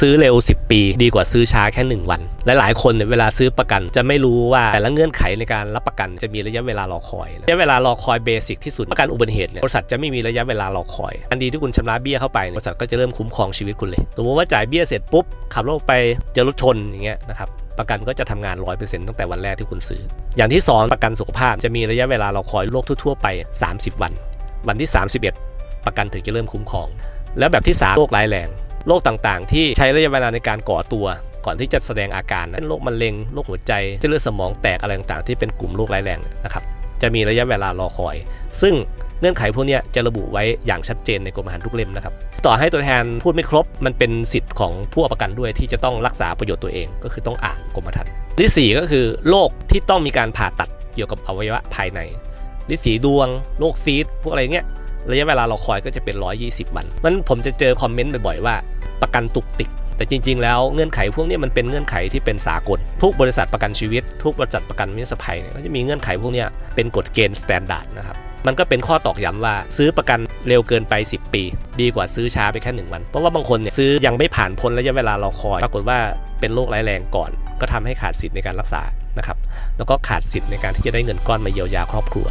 ซื้อเร็ว 10 ปี ดีกว่าซื้อช้าแค่ 1 วันและหลายคนเนี่ยเวลาซื้อประกันจะไม่รู้ว่าแต่ละเงื่อนไขในการรับประกันจะมีระยะเวลารอคอยระยะเวลารอคอยเบสิกที่สุดประกันอุบัติเหตุเนี่ยบริษัทจะไม่มีระยะเวลารอคอย อันดีที่คุณชำระเบี้ยเข้าไปบริษัทก็จะเริ่มคุ้มครองชีวิตคุณเลยสมมติว่าจ่ายเบี้ยเสร็จปุ๊บขับรถไปเจอรถชนอย่างเงี้ยนะครับประกันก็จะทำงาน 100%ตั้งแต่วันแรกที่คุณซื้อ อย่างที่สองประกันสุขภาพจะมีระยะเวลารอคอยโรคทั่วๆไป 30 วัน วันที่ 31 ประกันถึงจะเริ่มคุ้มครอง แล้วแบบที่3โรคร้ายแรง โรคต่างๆ ที่ใช้ระยะเวลาในการก่อตัว ก่อนที่จะแสดงอาการเช่นโรคมะเร็งโรคหัวใจเส้นเลือดสมองแตกอะไรต่างๆ ที่เป็นกลุ่มโรคร้ายแรงนะครับจะมีระยะเวลารอคอย ซึ่งเงื่อนไขพวกนี้จะระบุไว้อย่างชัดเจนในกรมธรรม์ทุกเล่มนะครับ ต่อให้ตัวแทนพูดไม่ครบ มันเป็นสิทธิ์ของผู้ประกันด้วยที่จะต้องรักษาประโยชน์ตัวเอง ก็คือต้องอ่านกรมธรรม์ที่สี่ก็คือโรคที่ต้องมีการผ่าตัดเกี่ยวกับอวัยวะภายในฤทธิ์สีดวงโรคซีดพวกอะไรเงี้ยระยะเวลารอคอยก็จะเป็น 120 วันมันผมจะเจอคอมเมนต์บ่อยๆว่า ประกันตุกติก แต่จริง ๆ แล้วเงื่อนไขพวกนี้มันเป็นเงื่อนไขที่เป็นสากล ทุกบริษัทประกันชีวิต ทุกบริษัทประกันวินาศภัยเนี่ยก็จะมีเงื่อนไขพวกนี้เป็นกฎเกณฑ์สแตนดาร์ดนะครับมันก็เป็นข้อตอกย้ำว่าซื้อประกันเร็วเกินไป 10 ปี ดีกว่าซื้อช้าไปแค่หนึ่งวัน เพราะว่าบางคนเนี่ยซื้อยังไม่ผ่านพ้นระยะเวลารอคอย ปรากฏว่าเป็นโรคร้ายแรงก่อน ก็ทำให้ขาดสิทธิ์ในการรักษานะครับแล้วก็ขาดสิทธิ์ในการที่จะได้เงินก้อนมาเยียวยาครอบครัว